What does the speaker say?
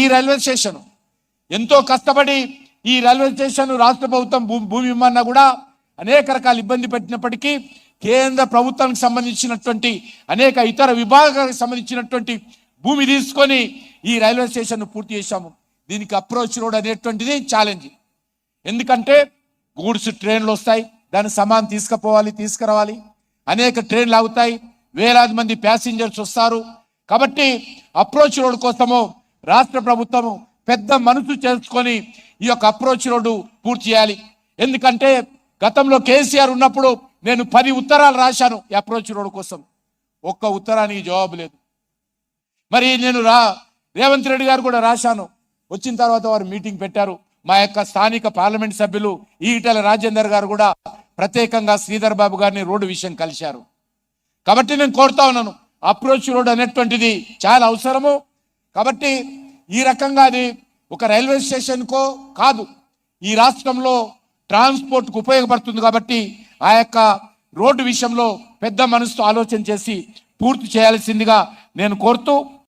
ఈ railway station. ఎంతో కష్టపడి ఈ రైల్వే స్టేషన్ రాష్ట్ర ప్రభుత్వం భూమి ఇమ్మన్నా కూడా అనేక రకాల ఇబ్బంది పెట్టినప్పటికీ కేంద్ర ప్రభుత్వానికి సంబంధించినటువంటి అనేక ఇతర విభాగాలకు సంబంధించినటువంటి భూమి తీసుకొని ఈ రైల్వే స్టేషన్ పూర్తి చేశాము. దీనికి అప్రోచ్ రోడ్ అనేటువంటిది ఛాలెంజ్. ఎందుకంటే గూడ్స్ ట్రైన్లు వస్తాయి దాని సమాన్ తీసుకుపోవాలి తీసుకురావాలి. అనేక ట్రైన్లు ఆగుతాయి వేలాది మంది ప్యాసింజర్స్ వస్తారు. కాబట్టి అప్రోచ్ రోడ్ కోసము రాష్ట్ర ప్రభుత్వము పెద్ద మనసు చేసుకొని ఈ యొక్క అప్రోచ్ రోడ్డు పూర్తి చేయాలి. ఎందుకంటే గతంలో కేసీఆర్ ఉన్నప్పుడు నేను పది ఉత్తరాలు రాశాను ఈ అప్రోచ్ రోడ్డు కోసం. ఒక్క ఉత్తరానికి జవాబు లేదు. మరి నేను రా రేవంత్ రెడ్డి గారు కూడా రాశాను. వచ్చిన తర్వాత వారు మీటింగ్ పెట్టారు. మా యొక్క స్థానిక పార్లమెంట్ సభ్యులు ఈటెల రాజేందర్ గారు కూడా ప్రత్యేకంగా శ్రీధర్ బాబు గారిని రోడ్డు విషయం కలిశారు. కాబట్టి నేను కోరుతా ఉన్నాను అప్రోచ్ రోడ్ అనేటువంటిది చాలా అవసరము. కాబట్టి ఈ రకంగా అది ఒక రైల్వే స్టేషన్కో కాదు. ఈ రాష్ట్రంలో ట్రాన్స్పోర్ట్కు ఉపయోగపడుతుంది కాబట్టి ఆ యొక్క రోడ్డు విషయంలో పెద్ద మనసుతో ఆలోచన చేసి పూర్తి చేయాల్సిందిగా నేను కోరుతూ